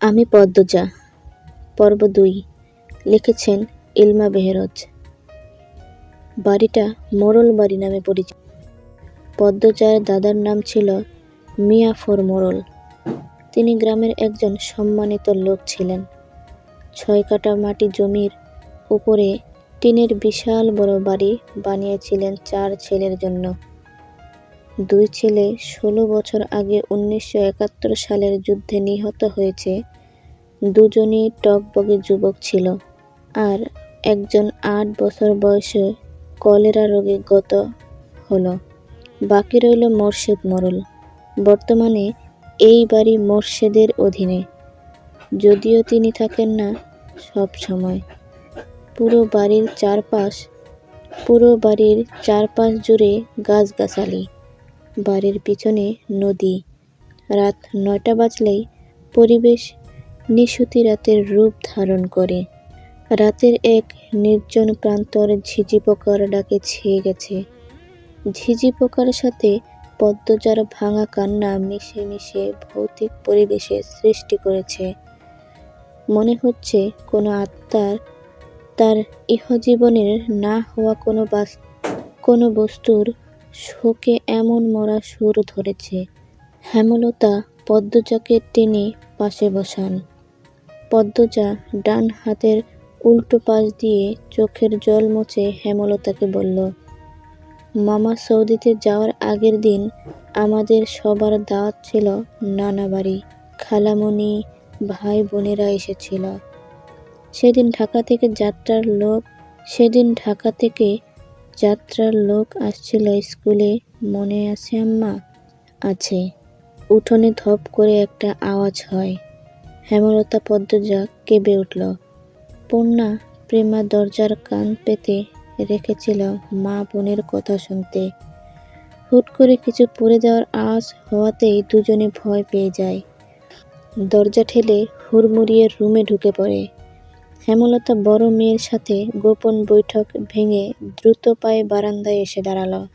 আমি পদ্মজা, পর্ব দুই, লিখেছেন ইলমা বেহেরজ। বাড়িটা মোরল বাড়ি নামে পরিচিত। পদ্মজার দাদার নাম ছিল মিয়াফর মোরল। তিনি গ্রামের একজন সম্মানিত লোক ছিলেন। ছয় কাটা মাটি জমির উপরে টিনের বিশাল বড় বাড়ি বানিয়েছিলেন চার ছেলের জন্য। দুই ছেলে ষোলো বছর আগে উনিশশো একাত্তর সালের যুদ্ধে নিহত হয়েছে। দুজনই টকবগে যুবক ছিল আর একজন আট বছর বয়সে কলেরা রোগে গত হলো। বাকি রইল মোর্শেদ মোড়ল বর্তমানে এই বাড়ি মোর্শেদের অধীনে। যদিও তিনি থাকেন না সব সময়। পুরো বাড়ির চারপাশ পুরো বাড়ির চারপাশ জুড়ে গাছগাছালি। বাড়ির পিছনে নদী। রাত নয়টা বাজলেই পরিবেশ নিশুতি রাতের রূপ ধারণ করে। রাতের এক নির্জন প্রান্তর ঝিঝি পোকার ডাকে ছেয়ে গেছে। ঝিঝি পোকার সাথে পদ্মজার ভাঙা কান্না মিশে মিশে ভৌতিক পরিবেশে সৃষ্টি করেছে। মনে হচ্ছে কোনো আত্মার, তার ইহজীবনের না হওয়া কোনো বাস, কোনো বস্তুর শোকে এমন মরা সুর ধরেছে। হেমলতা পদ্মজাকে টেনে পাশে বসান। পদ্মজা ডান হাতের উল্টো পাশ দিয়ে চোখের জল মুছে হেমলতাকে বলল, মামা সৌদিতে যাওয়ার আগের দিন আমাদের সবার দাওয়াত ছিল নানা বাড়ি। খালামণি, ভাই বোনেরা এসেছিল। সেদিন ঢাকা থেকে যাত্রার লোক, সেদিন ঢাকা থেকে যাত্রার লোক আসছিল স্কুলে, মনে আছে আম্মা? আছে। উঠোনে ধপ করে একটা আওয়াজ হয়। হেমলতা পদ্মজা কেঁপে উঠল। পূর্ণা প্রেমা দরজার কান পেতে রেখেছিল মা বোনের কথা শুনতে। হুট করে কিছু পড়ে যাওয়ার আওয়াজ হওয়াতেই দুজনে ভয় পেয়ে যায়। দরজা ঠেলে হুড়মুড়িয়ে রুমে ঢুকে পড়ে। হেমলতা বড় মেয়ের সাথে গোপন বৈঠক ভেঙে দ্রুত পায়ে বারান্দায় এসে দাঁড়াল।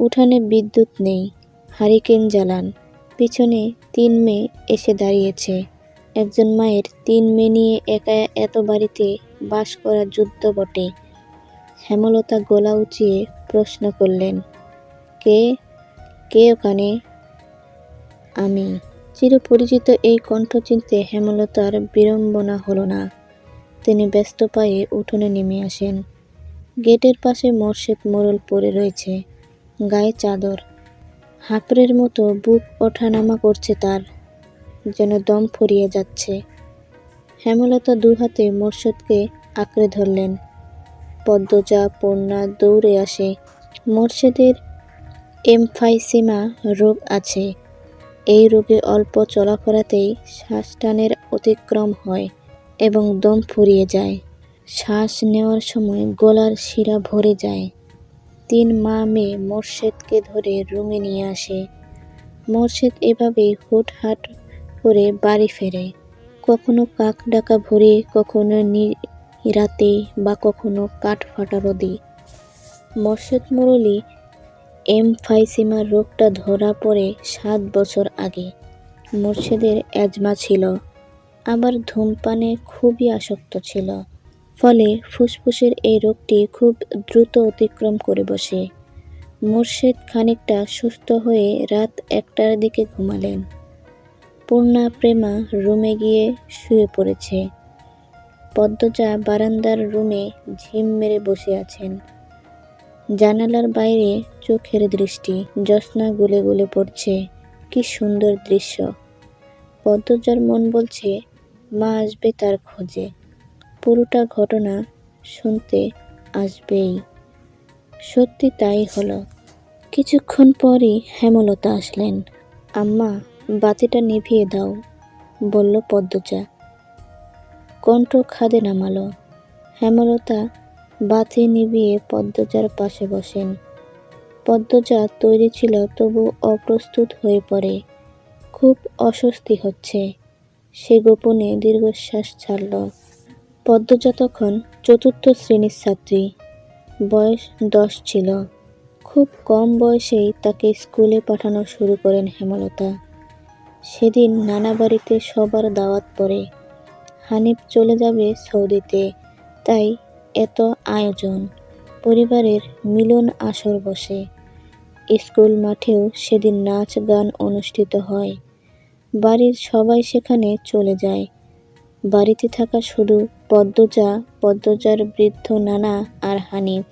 উঠানে বিদ্যুৎ নেই, হারিকেন জ্বালান। পিছনে তিন মেয়ে এসে দাঁড়িয়েছে। একজন মায়ের তিন মেয়ে নিয়ে একা এত বাড়িতে বাস করা যুদ্ধ বটে। হেমলতা গলা উঁচিয়ে প্রশ্ন করলেন, কে? কে ওখানে? আমি। চিরপরিচিত এই কণ্ঠ চিনতে হেমলতার বিড়ম্বনা হলো না। তিনি ব্যস্ত পায়ে উঠোনে নেমে আসেন। গেটের পাশে মোর্শেদ মোড়ল পড়ে রয়েছে, গায়ে চাদর। হাঁপড়ের মতো বুক ওঠানামা করছে তার, যেন দম ফুরিয়ে যাচ্ছে। হেমলতা দু হাতে মোর্শেদকে আঁকড়ে ধরলেন। পদ্মজা পূর্ণা দৌড়ে আসে। মোর্শেদের এমফাইসিমা রোগ আছে। এই রোগে অল্প চলাফেরাতেই শ্বাসটানের অতিক্রম হয়। এবং দম ফুরিয়ে যায়। শ্বাস নেওয়ার সময় গলার শিরা ভরে যায়। তিন মা মেয়ে মোর্শেদকে ধরে রুমে নিয়ে আসে। মোর্শেদ এভাবেই হুটহাট করে বাড়ি ফেরে। কখনো কাক ডাকা ভরে, কখনো রাতে বা কখনো কাঠ ফাটা রোদে। মোর্শেদ মুরলী এমফাইসিমা রোগটা ধরা পড়ে সাত বছর আগে। মোর্শেদের অ্যাজমা ছিল। আবার ধূমপানে খুবই আসক্ত ছিল, ফলে ফুসফুসের এই রোগটি খুব দ্রুত অতিক্রম করে বসে। মোর্শেদ খানিকটা সুস্থ হয়ে রাত একটার দিকে ঘুমালেন। পূর্ণা প্রেমা রুমে গিয়ে শুয়ে পড়েছে। পদ্মজা বারান্দার রুমে ঝিম মেরে বসে আছেন। জানালার বাইরে চোখের দৃষ্টি, জ্যোৎস্না গুলে গুলে পড়ছে। কি সুন্দর দৃশ্য। পদ্মজার মন বলছে মা আসবে তার খোঁজে। পুরোটা ঘটনা শুনতে আসবেই। সত্যি তাই হলো। কিছুক্ষণ পরই হেমলতা আসলেন। আম্মা, বাতিটা নিভিয়ে দাও, বলল পদ্মজা। কণ্ঠ খাদে নামালো। হেমলতা বাতি নিভিয়ে পদ্মজার পাশে বসেন। পদ্মজা তৈরি ছিল তবু অপ্রস্তুত হয়ে পড়ে। খুব অস্বস্তি হচ্ছে। সে গোপনে দীর্ঘশ্বাস ছাড়ল। পদ্মজা তখন চতুর্থ শ্রেণির ছাত্রী। বয়স দশ ছিল। খুব কম বয়সেই তাকে স্কুলে পাঠানো শুরু করেন হেমলতা। সেদিন নানা বাড়িতে সবার দাওয়াত পড়ে। হানিফ চলে যাবে সৌদিতে, তাই এত আয়োজন। পরিবারের মিলন আসর বসে। স্কুল মাঠেও সেদিন নাচ গান অনুষ্ঠিত হয়। বাড়ির সবাই সেখানে চলে যায়। বাড়িতে থাকা শুধু পদ্মজা, পদ্মজার বৃদ্ধ নানা আর হানিফ।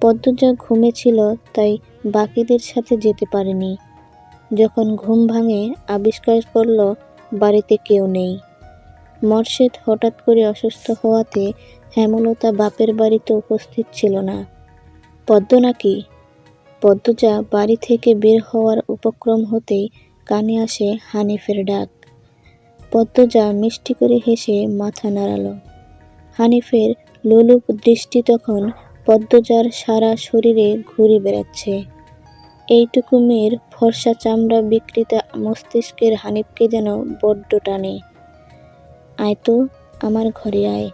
পদ্মজা ঘুমেছিল তাই বাকিদের সাথে যেতে পারেনি। যখন ঘুম ভাঙে, আবিষ্কার করল, বাড়িতে কেউ নেই। মর্শেদ হঠাৎ করে অসুস্থ হওয়াতে হেমলতা বাপের বাড়িতে উপস্থিত ছিল না। পদ্ম নাকি? পদ্মজা বাড়ি থেকে বের হওয়ার উপক্রম হতেই কানে আসে হানিফের ডাক। পদ্মজা মিষ্টি করে হেসে মাথা নাড়ালো। হানিফের লোলুপ দৃষ্টি তখন পদ্মজার সারা শরীরে ঘুরে বেড়াচ্ছে। এইটুকু মেয়ের ফর্সা চামড়া বিকৃত মস্তিষ্কের হানিফকে যেন বড্ড টানে। আয় তো, আমার ঘরে আয়।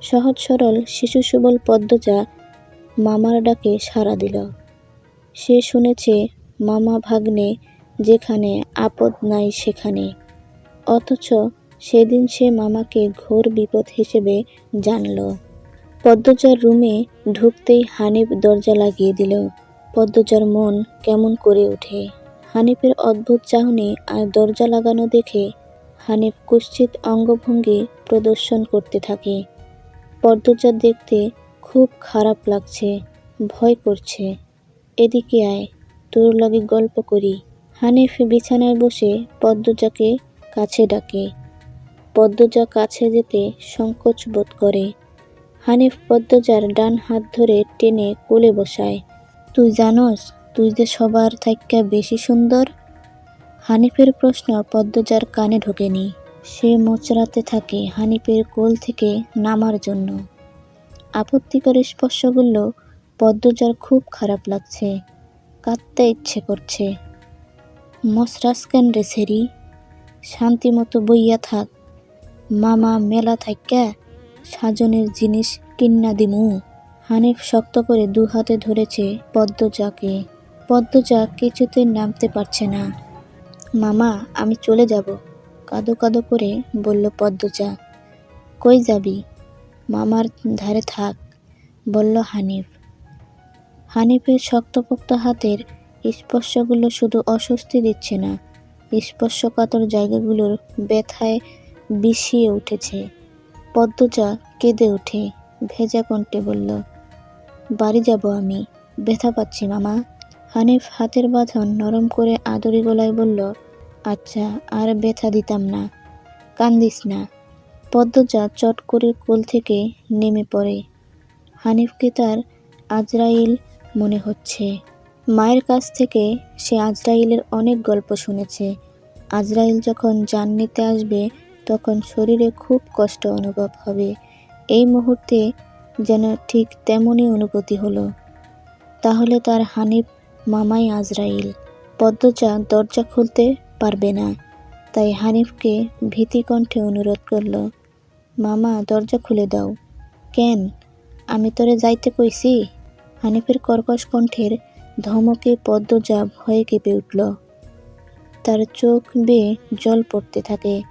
সহজ সরল শিশু সুবল পদ্মজা মামার ডাকে সাড়া দিল। সে শুনেছে মামা ভাগ্নে যেখানে আপদ নাই সেখানে। অথচ সেদিন সে মামাকে ঘোর বিপদ হিসেবে জানল। পদ্মজার রুমে ঢুকতেই হানিফ দরজা লাগিয়ে দিল। পদ্মজার মন কেমন করে ওঠে। হানিফের অদ্ভুত চাহনি আর দরজা লাগানো দেখে হানিফ কুশ্চিত অঙ্গভঙ্গি প্রদর্শন করতে থাকে। পদ্মজা দেখতে খুব খারাপ লাগছে, ভয় করছে। এদিকে আয়, তোর লগে গল্প করি। হানিফ বিছানায় বসে পদ্মজাকে কাছে ডাকে। পদ্মজা কাছে যেতে সংকোচ বোধ করে। হানিফ পদ্মজার ডান হাত ধরে টেনে কোলে বসায়। তুই জানস, তুই যে সবার থাইক্কা বেশি সুন্দর? হানিফের প্রশ্ন পদ্মজার কানে ঢোকেনি। সে মোচড়াতে থাকে হানিফের কোল থেকে নামার জন্য। আপত্তিকর স্পর্শগুলো পদ্মজার খুব খারাপ লাগছে। কাঁদতে ইচ্ছে করছে। মসরাস কেন রে সেরি শান্তি মতো বইয়া থাক। মামা মেলা থাইক্যা সাজনের জিনিস কিন্না দিমু। হানিফ শক্ত করে দু হাতে ধরেছে পদ্মজাকে। পদ্মজা কিছুতে নামতে পারছে না। মামা, আমি চলে যাব। কাদো কাদো করে বলল পদ্মজা। কই যাবি? মামার ধারে থাক, বলল হানিফ। হানিফের শক্তপোক্ত হাতের স্পর্শগুলো শুধু অস্বস্তি দিচ্ছে না। স্পর্শকাতর জায়গাগুলোর ব্যথায় বিষিয়ে উঠেছে। পদ্মজা কেঁদে ওঠে ভেজা কণ্ঠে বলল, বাড়ি যাব আমি, ব্যথা পাচ্ছি মামা। হানিফ হাতের বাঁধন নরম করে আদরি গলায় বলল আচ্ছা আর ব্যথা দিতাম না, কান্দিস না। পদ্মজা চট করে কোল থেকে নেমে পড়ে। হানিফকে তার আজরাইল মনে হচ্ছে। মায়ের কাছ থেকে সে আজরাইলের অনেক গল্প শুনেছে। আজরাইল যখন জান নিতে আসবে, তখন শরীরে খুব কষ্ট অনুভব হবে। এই মুহূর্তে যেন ঠিক তেমনই অনুভূতি হলো। তাহলে তার হানিফ মামাই আজরাইল। পদ্মজা দরজা খুলতে পারবে না। তাই হানিফকে ভীতি কণ্ঠে অনুরোধ করল, মামা, দরজা খুলে দাও। কেন? আমি তোরে যাইতে কইছি? হানিফের কর্কশ কণ্ঠের ধমকে পদ্মজা ভয়ে কেঁপে উঠল। তার চোখ বেয়ে জল পড়তে থাকে।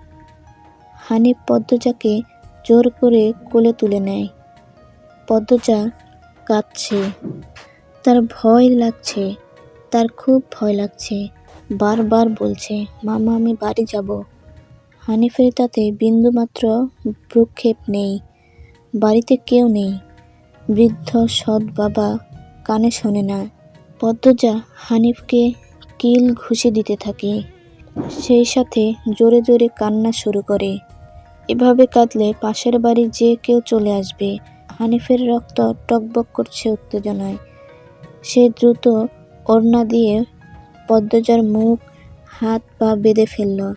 হানিফ পদ্মজাকে জোর করে কোলে তুলে নেয়। পদ্মজা কাঁদছে। তার ভয় লাগছে। তার খুব ভয় লাগছে। বারবার বলছে, মামা, আমি বাড়ি যাব। হানিফের তাতে বিন্দুমাত্র ভ্রুক্ষেপ নেই। বাড়িতে কেউ নেই। বৃদ্ধ সৎ বাবা কানে শোনে না। পদ্মজা হানিফকে কিল ঘুষে দিতে থাকে। সেই সাথে জোরে জোরে কান্না শুরু করে। এভাবে কাঁদলে পাশের বাড়ি যে কেউ চলে আসবে। হানিফের রক্ত টকবক করছে উত্তেজনায়। সে দ্রুত ওড়না দিয়ে পদ্মজার মুখ, হাত, পা বেঁধে ফেলল।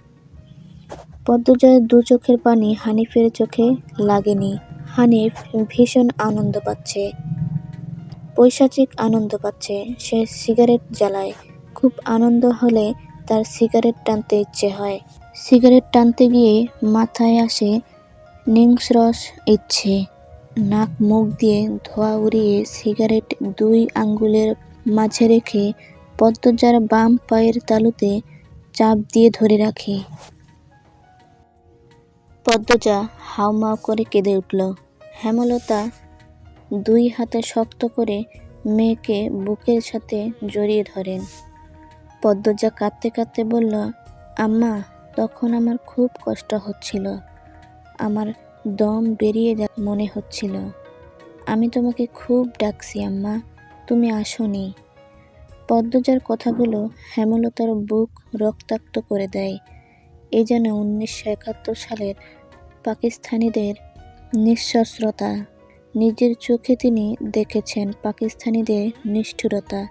পদ্মজার দু চোখের পানি হানিফের চোখে লাগেনি। হানিফ ভীষণ আনন্দ পাচ্ছে। পৈশাচিক আনন্দ পাচ্ছে। সে সিগারেট জ্বালায়। খুব আনন্দ হলে তার সিগারেট টানতে ইচ্ছে হয়। সিগারেট টানতে গিয়ে মাথায় আসে নিংস্রস ইচ্ছে। নাক মুখ দিয়ে ধোয়া উড়িয়ে সিগারেট দুই আঙ্গুলের মাঝে রেখে পদ্মজার বাম পায়ের তালুতে চাপ দিয়ে ধরে রাখে। পদ্মজা হাউমাউ করে কেঁদে উঠল। হেমলতা দুই হাতে শক্ত করে মেয়েকে বুকের সাথে জড়িয়ে ধরেন। পদ্মজা কাঁদতে কাঁদতে বলল, আম্মা, তখন আমার খুব কষ্ট হচ্ছিল। আমার দম বেরিয়ে যা মনে হচ্ছিল। আমি তোমাকে খুব ডাকছি, আম্মা, তুমি আসনি। পদ্মজার কথাগুলো হেমলতার বুক রক্তাক্ত করে দেয়। এ যেন উনিশশো একাত্তর সালের পাকিস্তানিদের নিঃশস্ত্রতা নিজের চোখে তিনি দেখেছেন পাকিস্তানিদের নিষ্ঠুরতা।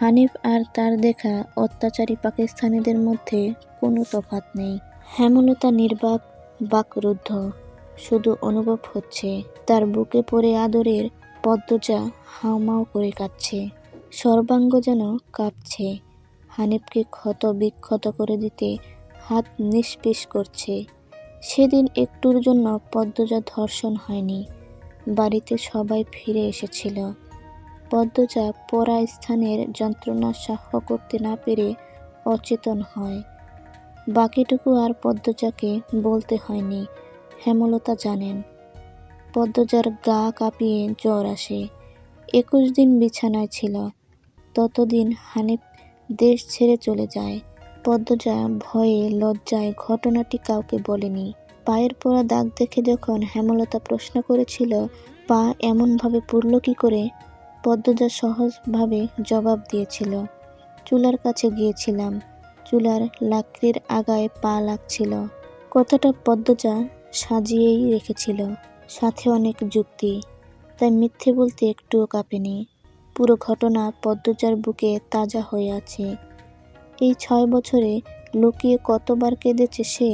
হানিফ আর তার দেখা অত্যাচারী পাকিস্তানিদের মধ্যে কোনো তফাত নেই। হেমলতা নির্বাক, বাকরুদ্ধ। শুধু অনুভব হচ্ছে, তার বুকে পড়ে আদরের পদ্মজা হাউমাউ করে কাঁদছে। সর্বাঙ্গ যেন কাঁপছে। হানিফকে ক্ষত বিক্ষত করে দিতে হাত নিষ্পিস করছে। সেদিন একটুর জন্য পদ্মজা ধর্ষণ হয়নি। বাড়িতে সবাই ফিরে এসেছিল। পদ্মজা পরা স্থানের যন্ত্রণা সহ্য করতে না পেরে অচেতন হয়। বাকিটুকু আর পদ্মজাকে বলতে হয়নি, হেমলতা জানেন। পদ্মজার গা কাঁপিয়ে জ্বর আসে। একুশ দিন বিছানায় ছিল। ততদিন হানিফ দেশ ছেড়ে চলে যায়। পদ্মজা ভয়ে লজ্জায় ঘটনাটি কাউকে বলেনি। পায়ের পরা দাগ দেখে যখন হেমলতা প্রশ্ন করেছিল, পা এমনভাবে পুরল কি করে? পদ্মজা সহজভাবে জবাব দিয়েছিল, চুলার কাছে গিয়েছিলাম। চুলার লাকড়ির আগায় পা লাগছিল। কথাটা পদ্মজা সাজিয়েই রেখেছিল, সাথে অনেক যুক্তি, তাই মিথ্যে বলতে একটুও কাঁপেনি। পুরো ঘটনা পদ্মজার বুকে তাজা হয়ে আছে। এই ছয় বছরে লুকিয়ে কতবার কেঁদেছে সে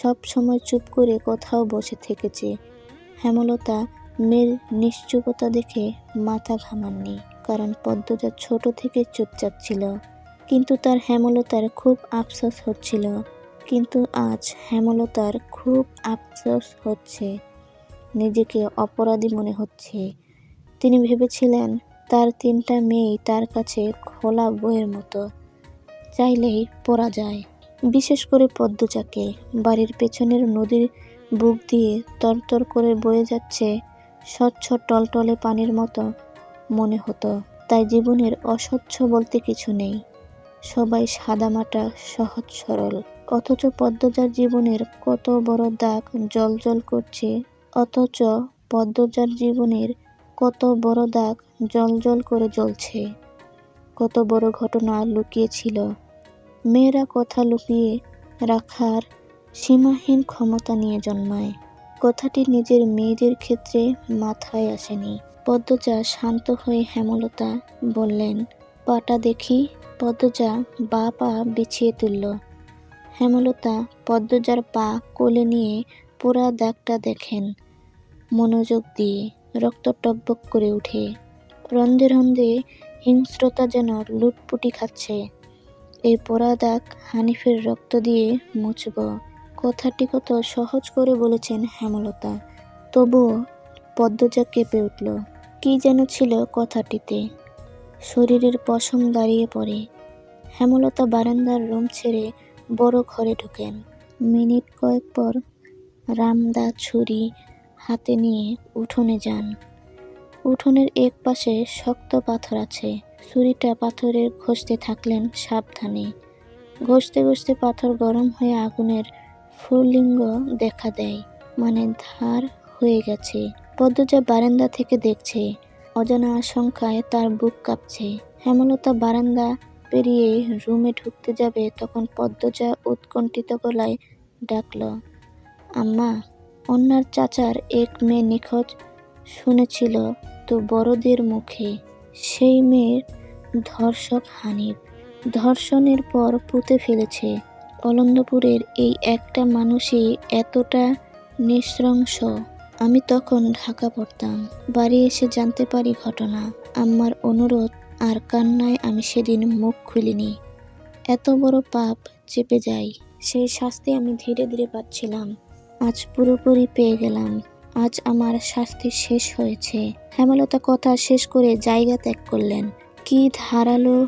সব সময় চুপ করে কোথাও বসে থেকেছে। হেমলতা মেয়ের নিশ্চুপতা দেখে মাথা ঘামাননি, কারণ পদ্মজা ছোট থেকে চুপচাপ ছিল। কিন্তু তার হেমলতার খুব আফসোস হচ্ছিল। কিন্তু আজ হেমলতার খুব আফসোস হচ্ছে। নিজেকে অপরাধী মনে হচ্ছে। তিনি ভেবেছিলেন তার তিনটা মেয়েই তার কাছে খোলা বইয়ের মতো। চাইলেই পড়া যায়। বিশেষ করে পদ্মচাকে। বাড়ির পেছনের নদীর বুক দিয়ে তরতর করে বয়ে যাচ্ছে স্বচ্ছ টলটলে পানির মতো মনে হতো। তাই জীবনের অস্বচ্ছ বলতে কিছু নেই। সবাই সাদামাটা সহজ সরল। অথচ পদ্মজার জীবনের কত বড় দাগ জল জল করছে, অথচ পদ্মজার জীবনের কত বড় দাগ জল জল করে জ্বলছে। কত বড় ঘটনা লুকিয়েছিল মেয়েরা কথা লুকিয়ে রাখার সীমাহীন ক্ষমতা নিয়ে জন্মায়। কথাটি নিজের মেয়েদের ক্ষেত্রে মাথায় আসেনি। পদ্মজা শান্ত হয়ে হেমলতা বললেন, পাটা দেখি। পদ্মজা বা পা বিছিয়ে তুলল। হেমলতা পদ্মজার পা কোলে নিয়ে পোড়া দাগটা দেখেন। মনোযোগ দিয়ে রক্ত টকবক করে উঠে। রন্ধে রন্ধে হিংস্রতা যেন লুটপুটি খাচ্ছে। এই পোড়া দাগ হানিফের রক্ত দিয়ে মুছব। কথাটি কত সহজ করে বলেছেন হেমলতা। তবুও পদ্মজা কেঁপে উঠল। কি যেন ছিল কথাটিতে। শরীরের পশম দাঁড়িয়ে পড়ে। হেমলতা বারান্দার রুম ছেড়ে বড় ঘরে ঢুকেন। মিনিট কয়েক পর রামদা ছুরি হাতে নিয়ে উঠোনে যান। উঠোনের এক পাশে শক্ত পাথর আছে। ছুরিটা পাথরের ঘষতে থাকলেন সাবধানে। ঘষতে ঘষতে পাথর গরম হয়ে আগুনের ফুলিঙ্গ দেখা দেয় মানে ধার হয়ে গেছে। পদ্মজা বারান্দা থেকে দেখছে, অজানা আশঙ্কায় তার বুক কাঁপছে। হেমলতা বারান্দা পেরিয়ে রুমে ঢুকতে যাবে, তখন পদ্মজা উৎকণ্ঠিত গলায় ডাকল, আম্মা, অন্যার চাচার এক মেয়ে নিখোঁজ শুনেছিল তো বড়দের মুখে। সেই মেয়ের ধর্ষক হানিফ। ধর্ষণের পর পুঁতে ফেলেছে। অলন্দপুরের এই একটা মানুষই এতটা নৃশংস। আমি তখন ঢাকা পড়তাম। বাড়ি এসে জানতে পারি ঘটনা। আমার অনুরোধ, আর কান্নায় আমি সেদিন মুখ খুলিনি। এত বড় পাপ চেপে যাই। সেই শাস্তি আমি ধীরে ধীরে পাচ্ছিলাম। আজ পুরোপুরি পেয়ে গেলাম। আজ আমার শাস্তি শেষ হয়েছে। হেমলতা কথা শেষ করে জায়গা ত্যাগ করলেন। কি ধারালো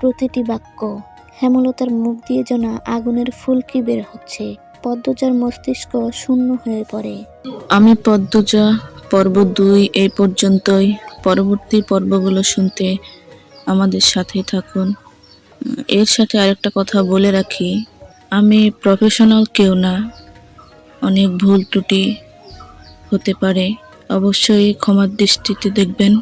প্রতিটি বাক্য। হেমলতার মুখ দিয়ে যেন আগুনের ফুলকি বের হচ্ছে। পদ্মজার মস্তিষ্ক শূন্য হয়ে পড়ে। আমি পদ্মজা, পর্ব দুই এই পর্যন্তই। পরবর্তী পর্বগুলো শুনতে আমাদের সাথেই থাকুন। এর সাথে আরেকটা কথা বলে রাখি। আমি প্রফেশনাল কেউ না। অনেক ভুল ত্রুটি হতে পারে। অবশ্যই ক্ষমার দৃষ্টিতে দেখবেন।